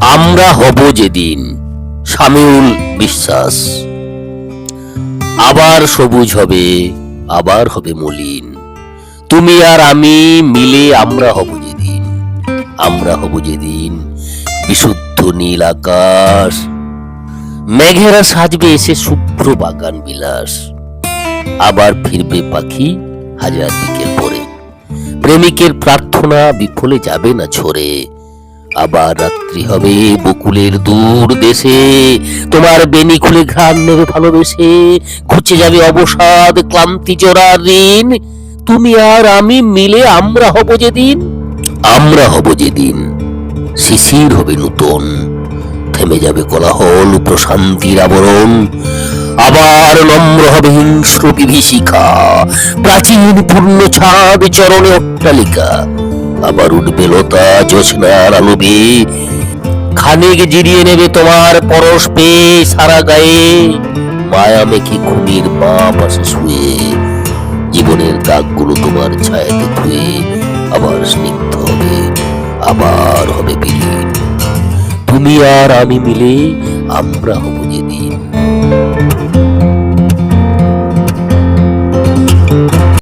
আমরা হব যেদিন, শামিউল বিশ্বাস। আবার সবুজ হবে, আবার হবে মলিন। তুমি আর আমি মিলে আমরা হব যেদিন, আমরা হব যেদিন বিশুদ্ধ নীল আকাশ। মেঘেরা সাজবে এসে শুভ্র বাগান বিলাস। আবার ফিরবে পাখি হাজার বিকেল পরে। প্রেমিকের প্রার্থনা বিফলে যাবে না ঝরে। আবার রাত্রি হবে বকুলের দূর দেশে। তোমার বেনি খুলে ঘ্রাণ নেবে ভালোবেসে। ঘুচে যাবে অবসাদ, ক্লান্তি জোড়া ঋণ। তুমি আর আমি মিলে আমরা হব যেদিন। আমরা হব যেদিন। শিশির হবে নূতন। থেমে যাবে কোলাহল, প্রশান্তির আবরণ। আবার নম্র হবে হিংস্র বিভীষিকা। প্রাচীন পূর্ণ ছাদ চরণে অট্টালিকা। আবার উঠবে লতা জোছনার আলোবে খানিক জিরিয়ে নেবে তোমার পরশ পেয়ে সারা গায়ে। মায়া মেখে ঘুমির মা পাশে শুয়ে। জীবনের দাগগুলো তোমার ছায়াতে ধুয়ে আবার স্নিগ্ধ হবে, আবার হবে বিলীন। তুমি আর আমি মিলে আমরা হব